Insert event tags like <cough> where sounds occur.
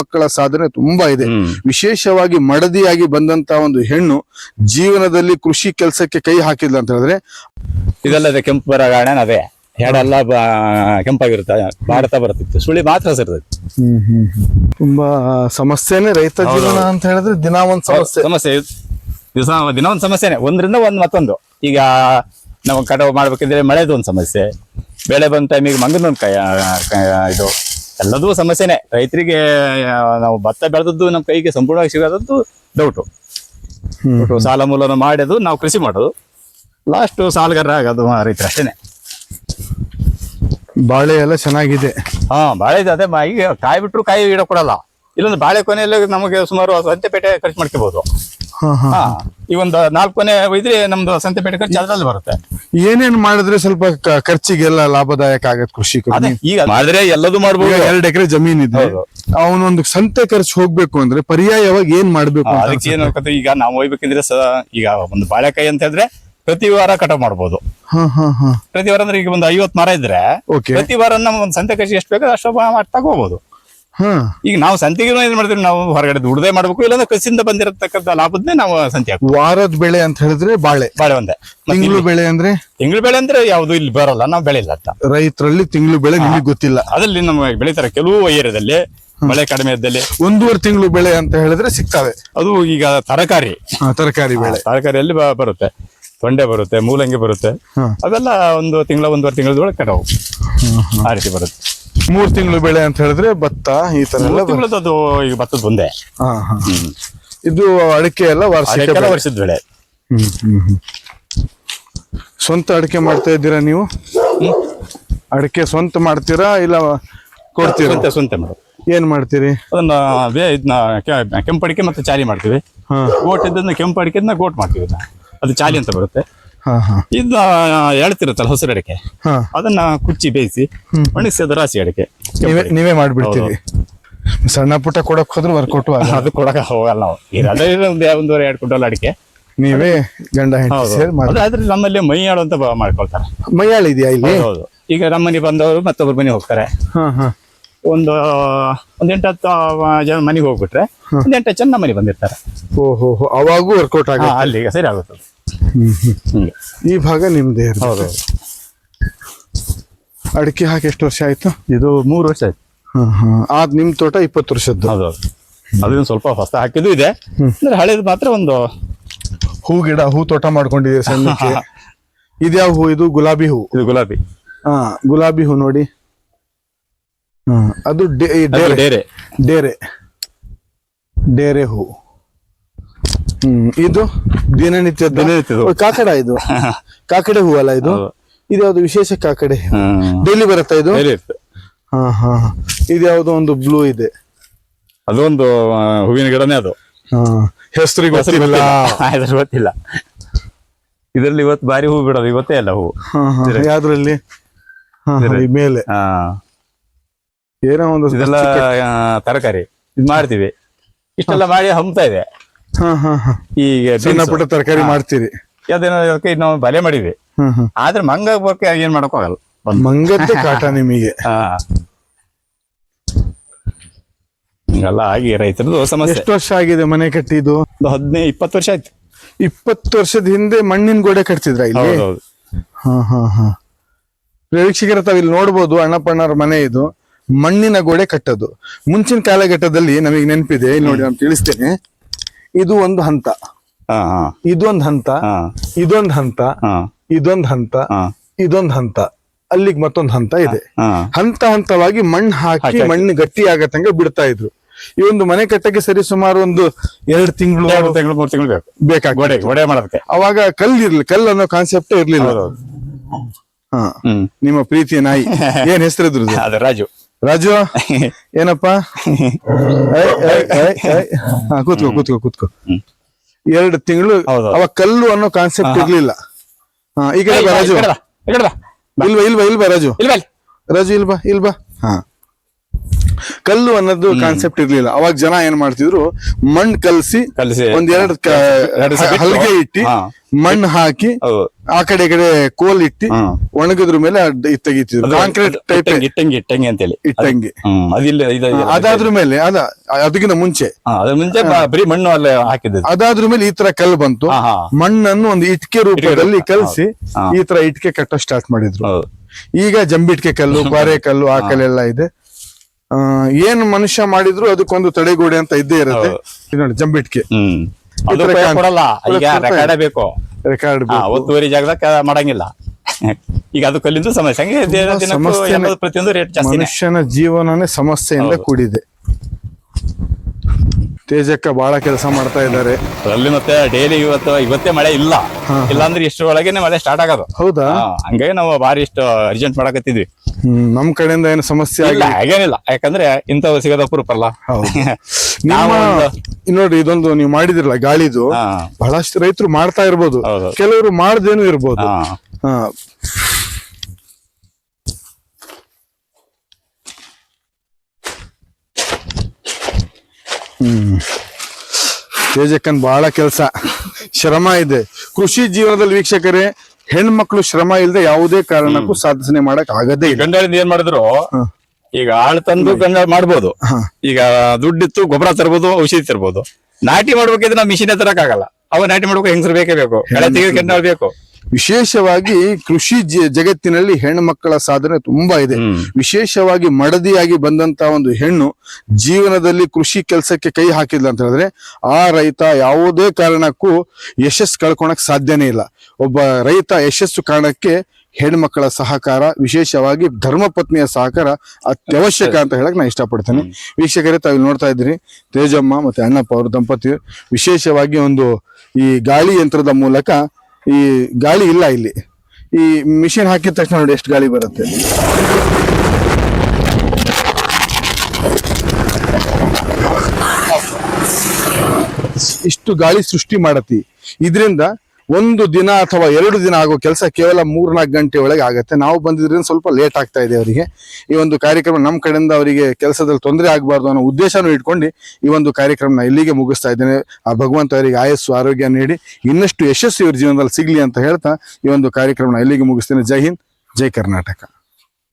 ಮಕ್ಕಳ ಸಾಧನೆ ತುಂಬಾ ಇದೆ. ವಿಶೇಷವಾಗಿ ಮಡದಿಯಾಗಿ ಬಂದಂತ ಒಂದು ಹೆಣ್ಣು ಜೀವನದಲ್ಲಿ ಕೃಷಿ ಕೆಲಸಕ್ಕೆ ಕೈ ಹಾಕಿದ್ಲ ಅಂತ ಹೇಳಿದ್ರೆ ಇದಲ್ಲದೆ ಕೆಂಪು ಬರಗಾಣ ಅದೇ ಎರಡೆಲ್ಲ ಬ- ಕೆಂಪಾಗಿರುತ್ತೆ ಬಾಡ್ತಾ ಬರ್ತಿತ್ತು. ಸುಳಿ ಮಾತ್ರ ಸೇರ್ತೈತಿ ತುಂಬಾ ಸಮಸ್ಯೆನೆ ರೈತ ಜೀವನ ಅಂತ ಹೇಳಿದ್ರೆ ದಿನ ಒಂದ್ ಸಮಸ್ಯೆ. ಸಮಸ್ಯೆ. ದಿವಸ ದಿನ ಒಂದ್ ಸಮಸ್ಯೆನೆ. ಒಂದ್ರಿಂದ ಒಂದ್ ಮತ್ತೊಂದು. ಈಗ ನಾವು ಕಟಾವು ಮಾಡ್ಬೇಕಿದ್ರೆ ಮಳೆದು ಒಂದು ಸಮಸ್ಯೆ. ಬೆಳೆ ಬಂದ ಟೈಮಿಗೆ ಮಂಗನೊಂದು ಕೈ ಇದು. ಎಲ್ಲದೂ ಸಮಸ್ಯೆನೆ. ರೈತರಿಗೆ ನಾವು ಭತ್ತ ಬೆಳೆದದ್ದು ನಮ್ಮ ಕೈಗೆ ಸಂಪೂರ್ಣವಾಗಿ ಸಿಗೋದದ್ದು ಡೌಟು ಸಾಲ ಮೂಲನ ಮಾಡೋದು ನಾವು ಕೃಷಿ ಮಾಡೋದು. ಲಾಸ್ಟ್ ಸಾಲಗಾರ ಆಗೋದು ರೈತರು ಅಷ್ಟೇನೆ. ಬಾಳೆ ಎಲ್ಲ ಚೆನ್ನಾಗಿದೆ. ಹಾ ಬಾಳೆ ಇದೆ ಅದೇ ಈಗ ಕಾಯಿ ಬಿಟ್ರು ಕಾಯಿ ಇಡ ಕೊಡಲ್ಲ. ಇಲ್ಲೊಂದು ಬಾಳೆ ಕೊನೆಯಲ್ಲಿ ನಮಗೆ ಸುಮಾರು ಸಂತೆಪೇಟೆ ಖರ್ಚು ಮಾಡ್ಕೋಬಹುದು ಹಾ ಈ ಒಂದು ನಾಲ್ಕನೇ ಕೊನೆ ಒಯ್ದ್ರೆ ನಮ್ದು ಸಂತೆಪೇಟೆ ಖರ್ಚು ಅದ್ರಲ್ಲಿ ಬರುತ್ತೆ. ಏನೇನ್ ಮಾಡಿದ್ರೆ ಸ್ವಲ್ಪ ಕ- ಖರ್ಚಿಗೆಲ್ಲ ಲಾಭದಾಯಕ ಆಗತ್ತೆ ಕೃಷಿ ಅದೇ ಈಗ ಮಾಡಿದ್ರೆ ಎಲ್ಲದೂ ಮಾಡಬಹುದು ಮಾಡ್ಬೋದು. ಎರಡ್ ಎಕರೆ ಜಮೀನ್ ಇದೆ. ಅವನೊಂದು ಸಂತೆ ಖರ್ಚು ಹೋಗ್ಬೇಕು ಅಂದ್ರೆ ಪರ್ಯಾಯವಾಗಿ ಏನ್ ಮಾಡ್ಬೇಕು ಅಂತ ಅದಕ್ಕೆ ಏನು ಈಗ ನಾವು ಒಯ್ಬೇಕಂದ್ರೆ ಸ ಈಗ ಒಂದು ಬಾಳೆಕಾಯಿ ಅಂತ ಹೇಳಿದ್ರೆ ಪ್ರತಿ ವಾರ ಕಟಾವ್ ಮಾಡಬಹುದು ಹಾ ಹಾ ಹಾ. ಪ್ರತಿ ವಾರ ಅಂದ್ರೆ ಈಗ ಒಂದು ಐವತ್ ಮರ ಇದ್ರೆ ಓಕೆ ಪ್ರತಿ ವಾರ ನಮ್ಮ ಒಂದು ಸಂತೆ ಖರ್ಚು ಎಷ್ಟು ಬೇಕೋ ಅಷ್ಟು ತಗೋಬಹುದು ಈಗ ನಾವು ಸಂತೆಗೆ ಏನ್ ಮಾಡ್ತೀವಿ ನಾವು ಹೊರಗಡೆ ದುಡ್ದೇ ಮಾಡ್ಬೇಕು ಇಲ್ಲಾಂದ್ರೆ ಕಸಿಂದ ಬಂದಿರತಕ್ಕಂಥ ಲಾಭದ್ನೇ ನಾವು ಸಂತೆ ಹಾಕ್ತೀವಿ. ವಾರದ ಬೆಳೆ ಅಂತ ಹೇಳಿದ್ರೆ ಬಾಳೆ. ಬಾಳೆ ಒಂದೇ. ತಿಂಗಳು ಬೆಳೆ ಅಂದ್ರೆ? ತಿಂಗಳು ಬೆಳೆ ಅಂದ್ರೆ ಯಾವ್ದು ಇಲ್ಲಿ ಬರಲ್ಲ ನಾವು ಬೆಳೆಯಿಲ್ಲ ಅಂತ. ರೈತರಲ್ಲಿ ತಿಂಗಳು ಬೆಳೆ ನಿಮಗೆ ಗೊತ್ತಿಲ್ಲ. ಅದ್ರಲ್ಲಿ ನಮ್ಮ ಬೆಳಿತಾರೆ ಕೆಲವು ಏರಿಯಾದಲ್ಲಿ ಮಳೆ ಕಡಿಮೆ ಇದ್ದಲ್ಲಿ. ಒಂದೂವರೆ ತಿಂಗಳು ಬೆಳೆ ಅಂತ ಹೇಳಿದ್ರೆ ಸಿಗ್ತವೆ. ಅದು ಈಗ ತರಕಾರಿ. ತರಕಾರಿ ಬೆಳೆ. ತರಕಾರಿಯಲ್ಲಿ ಬರುತ್ತೆ. ತೊಂಡೆ ಬರುತ್ತೆ ಮೂಲಂಗಿ ಬರುತ್ತೆ. ಅದೆಲ್ಲ ಅವೆಲ್ಲ ಒಂದು ತಿಂಗಳ ಒಂದೂವರೆ ತಿಂಗಳದೊಳಗೆ ಕಟಾವು. ಆ ರೀತಿ ಬರುತ್ತೆ. ಮೂರ್ ತಿಂಗಳು ಬೆಳೆ ಅಂತ ಹೇಳಿದ್ರೆ ಭತ್ತ ಈ ತರ ಎಲ್ಲ ಬ- ತಿಂಗಳದ್ದು ಅದು ಈಗ ಭತ್ತದ ಒಂದೇ ಹಾ ಹಾ. ಇದು ಅಡಿಕೆ ಎಲ್ಲ ವಾರ್ಷಿಕ ಅದಕ್ಕೆಲ್ಲ ಬೆಳೆ. ವರ್ಷದ ಬೆಳೆ. ಹ್ಮ್, ಹ್ಮ್, ಹ್ಮ್. ಸ್ವಂತ ಅಡಿಕೆ ಮಾಡ್ತಾ ಇದ್ದೀರಾ ನೀವು? ಅಡಿಕೆ ಸ್ವಂತ ಮಾಡ್ತೀರಾ ಇಲ್ಲ ಕೊಡ್ತೀರಾ? ಸ್ವಂತ ಸ್ವಂತ ಮಾಡೋದು. ಏನ್ ಮಾಡ್ತೀರಿ? ಅದನ್ನ ಬೇ ಇದನ್ನ ಕೆಂಪಡಿಕೆ ಕೆಂಪು ಅಡಿಕೆ ಮತ್ತೆ ಚಾಲಿ ಮಾಡ್ತೀವಿ. ಹಾ. ಗೋಟ್ ಇದ್ದನ್ನ ಕೆಂಪಡಿಕೆ ಗೋಟ್ ಮಾಡ್ತೀವಿ ಅದು ಚಾಲಿ ಅಂತ ಬರುತ್ತೆ. ಹಾ ಹಾ. ಇದನ್ನ ಎಳ್ತಿರುತ್ತಲ್ಲ ಹಸಿರು ಅಡಿಕೆ. ಅದನ್ನ ಕುಚ್ಚಿ ಬೇಯಿಸಿ ಒಣಗಿಸಿ ಅದು ರಾಸಿ ಅಡಿಕೆ. ನೀವೇ ನೀವೇ ಮಾಡ್ಬಿಡ್ತೀರಿ. ಸಣ್ಣ ಪುಟ್ಟ ಕೊಡಕ್ ಹೋದ್ರೆ ವರ್ಕೌಟ್ ಅದು ಕೊಡಕ ಹೋಗಲ್ಲ ನಾವು. ಇರೋದೇ ಒಂದು ಒಂದೂವರೆ ಎರಡು ಕ್ವಿಂಟಲ್ ಅಡಿಕೆ. ನೀವೇ ಗಂಡ ಹೆಂಡತಿ ಅದು ಆದ್ರೆ ನಮ್ಮಲ್ಲಿ ಮೈಯಾಳು ಅಂತ ಮಾಡ್ಕೊಳ್ತಾರೆ. ಮೈಯಾಳು ಇದೆಯಾ ಇಲ್ಲಿ? ಹೌದು ಈಗ ನಮ್ಮನೆ ಬಂದವರು ಮತ್ತೊಬ್ಬರು ಮನೆ ಹೋಗ್ತಾರೆ. ಒಂದು ಒಂದ್ ಎಂಟು ಹತ್ತು ಜನ ಮನೆಗೆ ಹೋಗ್ಬಿಟ್ರೆ ಒಂದ್ ಎಂಟು ಜನ ನಮ್ಮನೆ ಬಂದಿರ್ತಾರೆ. ಓಹೋ ಅವಾಗೂ ವರ್ಕೌಟ್ ಆಗ ಅಲ್ಲಿಗೆ ಸರಿ ಆಗುತ್ತೆ ಅದು. ಹಿಂಗೆ ಈ ಭಾಗ ನಿಮ್ದೇ. ಹೌದು. ಅಡಿಕೆ ಹಾಕಿ ಎಷ್ಟು ವರ್ಷ ಆಯ್ತು? ಇದು ಮೂರು ವರ್ಷ ಆಯ್ತು. ಹಾ ಹಾ. ಆದ್ ನಿಮ್ ತೋಟ ಇಪ್ಪತ್ತು ವರ್ಷದ್ದು. ಹೌದು ಹೌದು. ಅದನ್ನು ಸ್ವಲ್ಪ ಹೊಸ ಹಾಕಿದ್ದು ಇದೆ. ಅಂದ್ರೆ ಹಳೇದು ಮಾತ್ರ ಒಂದು ಹೂ ಗಿಡ ಹೂ ತೋಟ ಮಾಡ್ಕೊಂಡಿದ್ದೀರಿ <laughs> ಇದು ಯಾವ ಹೂ ಇದು? ಗುಲಾಬಿ ಹೂ. ಇದು ಗುಲಾಬಿ. ಹಾ ಗುಲಾಬಿ ಹೂ ನೋಡಿ. ಹಾ ಅದು ಡೇ- ಈ ಅದು ಡೇರೆ. ಡೇರೆ. ಡೇರೆ. ಡೇರೆ ಹೂ. ಇದು ದಿನನಿತ್ಯ ದಿನನಿತ್ಯದ್ದು. ಕಾಕಡ ಇದು. <laughs> ಕಾಕಡೆ ಹೂವಲ್ಲ ಇದು? ಹೌದು. ಇದ್ಯಾವ್ದು ವಿಶೇಷ ಕಾಕಡೆ. ಡೈಲಿ ಬರುತ್ತಾ ಇದು? ಹ ಹಾ ಹಾ. ಹಾ. ಒಂದು ಬ್ಲೂ ಇದೆ. ಅದೊಂದು ಹೂವಿನ ಗಿಡನೇ ಅದು. ಹೆಸರು <laughs> ಗೊತ್ತಿಲ್ಲ. ಇದ್ರಲ್ಲಿ ಹೆಸರು ಗೊತ್ತಿಲ್ಲ. ಇದರಲ್ಲಿ ಇವತ್ತು ಬಾರಿ ಹೂ ಬಿಡೋದು ಇವತ್ತೇ ಅಲ್ಲ ಹೂ. ಯಾವ್ದ್ರಲ್ಲಿ? ಮೇಲೆ. ಏನೋ ಒಂದು ಇದೆಲ್ಲ ತರಕಾರಿ. ಇದು ಮಾಡ್ತೀವಿ. ಇಷ್ಟೆಲ್ಲ ಮಾಡಿ ಹಮ್ತಾ ಇದೆ. ಈಗ ಸಣ್ಣ ಪುಟ್ಟ ತರಕಾರಿ ಮಾಡ್ತೀರಿ. ಅದೇನೋ ಅದಕ್ಕೆ ನಾವು ಬಲೆ ಮಾಡಿದ್ವಿ. ಆದ್ರೆ ಮಂಗ ಬರ್ಕೆ ಏನ್ ಮಾಡಕ್ ಹೋಗಲ್ಲ ಒಂದು ಕಾಟ <laughs> ನಿಮಗೆ. ಹಾ. ಹಿಂಗೆಲ್ಲ ಆಗಿ ರೈತರದು ಸಮಸ್ಯೆ. ಎಷ್ಟು ವರ್ಷ ಆಗಿದೆ ಮನೆ ಕಟ್ಟಿದ್ದು? ಒಂದು ಹದಿನೈದು ಇಪ್ಪತ್ತು ವರ್ಷ ಆಯ್ತು. ಇಪ್ಪತ್ತು ವರ್ಷದ ಹಿಂದೆ ಮಣ್ಣಿನ ಗೋಡೆ ಕಟ್ತಿದ್ರ ಇಲ್ಲಿ? ಹಾ ಹಾ ಹಾ. ವೀಕ್ಷಕರ ತಾವ್ ಇಲ್ಲಿ ನೋಡ್ಬೋದು ಅಣ್ಣಪ್ಪಣ್ಣವ್ರ ಮನೆ ಇದು. ಮಣ್ಣಿನ ಗೋಡೆ ಕಟ್ಟೋದು. ಮುಂಚಿನ ಕಾಲಘಟ್ಟದಲ್ಲಿ ನಮಗೆ ನೆನಪಿದೆ. ಇಲ್ಲಿ ನೋಡಿ ನಾನು ತಿಳಿಸ್ತೇನೆ. ಇದು ಒಂದು ಹಂತ. ಇದೊಂದ್ ಹಂತ ಇದೊಂದ್ ಹಂತ ಇದೊಂದ್ ಇದೊಂದು ಹಂತ ಇದೊಂದ್ ಹಂತ. ಅಲ್ಲಿಗೆ ಮತ್ತೊಂದ್ ಹಂತ ಇದೆ. ಹಂತ ಹಂತವಾಗಿ ಮಣ್ಣು ಹಾಕಿ ಮಣ್ಣು ಗಟ್ಟಿ ಆಗತ್ತಂಗೆ ಬಿಡ್ತಾ ಇದ್ರು. ಈ ಒಂದು ಮನೆ ಕಟ್ಟಕ್ಕೆ ಸರಿ ಸುಮಾರು ಒಂದು ಎರಡು ತಿಂಗಳು ತಿಂಗಳು ಮೂರು ತಿಂಗಳು ಬೇಕು. ಮಾಡೋದಕ್ಕೆ. ಅವಾಗ ಕಲ್ಲು ಇರ್ಲಿ ಕಲ್ಲು ಅನ್ನೋ ಕಾನ್ಸೆಪ್ಟ್ ಇರ್ಲಿಲ್ಲ. ನಿಮ್ಮ ಪ್ರೀತಿಯ ನಾಯಿ. <laughs> ಏನ್ ಹೆಸರಿದ್ರು ರಾಜು. ರಾಜು <laughs> ಏನಪ್ಪ? ಕೂತ್ಕೋ ಕೂತ್ಕೋ ಕೂತ್ಕೋ. ಎರಡು ತಿಂಗಳು. ಅವಾಗ ಕಲ್ಲು ಅನ್ನೋ ಕಾನ್ಸೆಪ್ಟ್ ಇರ್ಲಿಲ್ಲ. ಈಗ ರಾಜು. ಇಲ್ವಾ ಇಲ್ವಾ ಇಲ್ವಾ ರಾಜು. ರಾಜು ಇಲ್ಬಾ ಇಲ್ಬಾ ಹಾ. ಕಲ್ಲು ಅನ್ನೋದು ಕಾನ್ಸೆಪ್ಟ್ ಇರ್ಲಿಲ್ಲ. ಅವಾಗ ಜನ ಏನ್ ಮಾಡ್ತಿದ್ರು ಮಣ್ಣು ಕಲಸಿ ಕಲಸಿ ಒಂದ್ ಎರಡು ಎರಡು ಹಲ್ಗೆ ಇಟ್ಟಿ. ಮಣ್ಣು ಹಾಕಿ ಆ ಕಡೆ ಕಡೆ ಕೋಲ್ ಇಟ್ಟಿ ಒಣಗಿದ್ರ ಮೇಲೆ ತೆಗಿತಿದ್ರು. ಕಾಂಕ್ರೀಟ್ ಟೈಪ್ ಇಟ್ಟಂಗಿ ಇಟ್ಟಂಗಿ ಅಂತ ಅಂತೇಳಿ. ಇಟ್ಟಂಗಿ. ಅದಾದ್ರ ಮೇಲೆ ಅದ ಅದಕ್ಕಿಂತ ಮುಂಚೆ. ಮುಂಚೆ ಬರೀ ಮಣ್ಣು ಅಲ್ಲೇ ಹಾಕಿದ್ರು ಅದಾದ್ರ ಮೇಲೆ ಈ ತರ ಕಲ್ಲು ಬಂತು. ಮಣ್ಣನ್ನು ಒಂದು ಇಟ್ಕೆ ರೂಪದಲ್ಲಿ ರೂಪ. ಕಲಸಿ ಈ ತರ ಇಟ್ಕೆ ಕಟ್ಟ ಸ್ಟಾರ್ಟ್ ಮಾಡಿದ್ರು. ಈಗ ಜಂಬಿಟ್ಕೆ ಕಲ್ಲು <laughs> ಬಾರೆ ಕಲ್ಲು ಆ ಕಲ್ಲೆಲ್ಲ ಇದೆ. ಏನ್ ಮನುಷ್ಯ ಮಾಡಿದ್ರು ಅದಕ್ಕೊಂದು ತಡೆಗೋಡೆ ಅಂತ ಇದ್ದೇ ಇರುತ್ತೆ. ಇದು ನೋಡಿ ಜಂಬಿಟ್ಕೆ. ಹ್ಮ್. ಅದು ಉಪಯೋಗ ಕೊಡಲ್ಲ. ಈಗ ರೆಕಾರ್ಡ್ ಬೇಕು. ರೆಕಾರ್ಡ್ ಹಾ ಒತ್ತುವರಿ ಜಾಗದಾಗ ಮಾಡಂಗಿಲ್ಲ. <laughs> ಈಗ ಅದು ಕಲ್ಲಿಂದು ಸಮಸ್ಯೆ. ಹಂಗೆ ದಿನ- ತುಂಬಾ ದಿನಕ್ಕೂ ಸಮಸ್ಯೆನೆ. ಎಲ್ಲದೂ ಪ್ರತಿಯೊಂದು ರೇಟ್ ಜಾಸ್ತಿ ಮನುಷ್ಯನ ಜೀವನನೇ ಸಮಸ್ಯೆಯಿಂದ ಹೌದು. ಕೂಡಿದೆ. ತೇಜಕ್ಕ ಬಹಳ ಕೆಲಸ ಮಾಡ್ತಾ ಇದ್ದಾರೆ. ಅಲ್ಲಿ ಮತ್ತೆ ಡೈಲಿ ಇವತ್ತು ಇವತ್ತೇ ಮಳೆ ಇಲ್ಲ. ಇಲ್ಲ ಅಂದ್ರೆ ಇಷ್ಟು ಒಳಗೇನೆ ಮಳೆ ಸ್ಟಾರ್ಟ್ ಆಗೋದು. ಹೌದಾ? ಹಾ, ಹಂಗಾಗಿ ನಾವು ಬಾರಿ ಇಷ್ಟು ಅರ್ಜೆಂಟ್ ಮಾಡಕತ್ತಿದ್ವಿ. ನಮ್ ಕಡೆಯಿಂದ ಏನು ಸಮಸ್ಯೆ ಇಲ್ಲ ಆಗಿಲ್ಲ. ಹಾಗೇನಿಲ್ಲ. ಯಾಕಂದ್ರೆ ಇಂಥವು ಸಿಗದ ಅಪರೂಪ ಅಲ್ಲ ಹೌದು <laughs> ನಿಮ್ಮ ನೋಡ್ರಿ ನೋಡಿ ಇದೊಂದು ನೀವು ಮಾಡಿದಿರಲ್ಲ ಗಾಳಿದು ಹಾ. ಬಹಳಷ್ಟು ರೈತರು ಮಾಡ್ತಾ ಇರ್ಬೋದು. ಹೌದು. ಕೆಲವರು ಮಾಡ್ದೇನು ಇರ್ಬೋದು. ಹಾ. ಹಾ. ಹ್ಮ್. ತೇಜಕ್ಕನ್ ಬಹಳ ಕೆಲಸ. ಶ್ರಮ ಇದೆ. ಕೃಷಿ ಜೀವನದಲ್ಲಿ ವೀಕ್ಷಕರೇ ಹೆಣ್ಮಕ್ಳು ಶ್ರಮ ಇಲ್ಲದೆ ಯಾವುದೇ ಕಾರಣಕ್ಕೂ ಸಾಧನೆ ಮಾಡಕ್ ಆಗದೇ ಇಲ್ಲ. ಗಂಡಳಿಂದ ಏನ್ ಮಾಡಿದ್ರು? ಈಗ ಆಳ್ ತಂದು ಗಂಡ ಮಾಡ್ಬೋದು. ಈಗ ದುಡ್ಡಿತ್ತು ಗೊಬ್ಬರ ತರ್ಬೋದು ಔಷಧಿ ತರ್ಬೋದು. ನಾಟಿ ಮಾಡ್ಬೇಕಿದ್ರೆ ನಾವು ಮಿಷಿನ್ ತರಕ್ ಆಗಲ್ಲ. ಅವ ನಾಟಿ ಮಾಡ್ಬೇಕು ಹೆಂಗಸರು ಬೇಕೇ ಬೇಕು. ಕಳೆ ತೆಗೆದು ಬೇಕು. ವಿಶೇಷವಾಗಿ ಕೃಷಿ ಜಗತ್ತಿನಲ್ಲಿ ಜಗತ್ತಿನಲ್ಲಿ ಹೆಣ್ಮಕ್ಕಳ ಸಾಧನೆ ತುಂಬಾ ಇದೆ. ವಿಶೇಷವಾಗಿ ಮಡದಿಯಾಗಿ ಬಂದಂತ ಒಂದು ಹೆಣ್ಣು ಜೀವನದಲ್ಲಿ ಕೃಷಿ ಕೆಲಸಕ್ಕೆ ಕೈ ಹಾಕಿದ್ಲ ಅಂತ ಹೇಳಿದ್ರೆ ಆ ರೈತ ಯಾವುದೇ ಕಾರಣಕ್ಕೂ ಯಶಸ್ಸು ಕಳ್ಕೊಳಕ್ ಸಾಧ್ಯನೇ ಇಲ್ಲ. ಒಬ್ಬ ರೈತ ಯಶಸ್ಸು ಕಾರಣಕ್ಕೆ ಹೆಣ್ಮಕ್ಕಳ ಸಹಕಾರ ವಿಶೇಷವಾಗಿ ಧರ್ಮಪತ್ನಿಯ ಸಹಕಾರ ಅತ್ಯವಶ್ಯಕ ಅಂತ ಹೇಳಕ್ ನಾನು ಇಷ್ಟಪಡ್ತೇನೆ. ವೀಕ್ಷಕರೇ ತಾವು ನೋಡ್ತಾ ಇದ್ದೀರಿ ತೇಜಮ್ಮ ಮತ್ತೆ ಅಣ್ಣಪ್ಪ ಅವರು ದಂಪತಿ ವಿಶೇಷವಾಗಿ ಒಂದು ಈ ಗಾಳಿ ಯಂತ್ರದ ಮೂಲಕ ಈ ಗಾಳಿ ಇಲ್ಲ ಇಲ್ಲಿ. ಈ ಮಿಷಿನ್ ಹಾಕಿದ ತಕ್ಷಣ ನೋಡಿ ಎಷ್ಟು ಗಾಳಿ ಬರುತ್ತೆ. ಇಷ್ಟು ಗಾಳಿ ಸೃಷ್ಟಿ ಮಾಡತಿ. ಇದರಿಂದ ಒಂದು ದಿನ ಅಥವಾ ಎರಡು ದಿನ ಆಗೋ ಕೆಲಸ ಕೇವಲ ಮೂರ್ನಾಲ್ಕು ಗಂಟೆ ಒಳಗೆ ಆಗುತ್ತೆ. ನಾವು ಬಂದಿದ್ರಿಂದ ಸ್ವಲ್ಪ ಲೇಟ್ ಆಗ್ತಾ ಇದೆ ಅವರಿಗೆ. ಈ ಒಂದು ಕಾರ್ಯಕ್ರಮ ನಮ್ಮ ಕಡೆಯಿಂದ ಅವರಿಗೆ ಕೆಲಸದಲ್ಲಿ ತೊಂದರೆ ಆಗಬಾರ್ದು ಅನ್ನೋ ಉದ್ದೇಶನೂ ಇಟ್ಕೊಂಡು ಈ ಒಂದು ಕಾರ್ಯಕ್ರಮನ ಇಲ್ಲಿಗೆ ಮುಗಿಸ್ತಾ ಇದ್ದೇನೆ. ಆ ಭಗವಂತ ಅವರಿಗೆ ಆಯಸ್ಸು, ಆರೋಗ್ಯ ನೀಡಿ, ಇನ್ನಷ್ಟು ಯಶಸ್ಸು ಇವ್ರ ಜೀವನದಲ್ಲಿ ಸಿಗಲಿ ಅಂತ ಹೇಳ್ತಾ ಈ ಒಂದು ಕಾರ್ಯಕ್ರಮನ ಇಲ್ಲಿಗೆ ಮುಗಿಸ್ತೇನೆ. ಜೈ ಹಿಂದ್, ಜೈ ಕರ್ನಾಟಕ.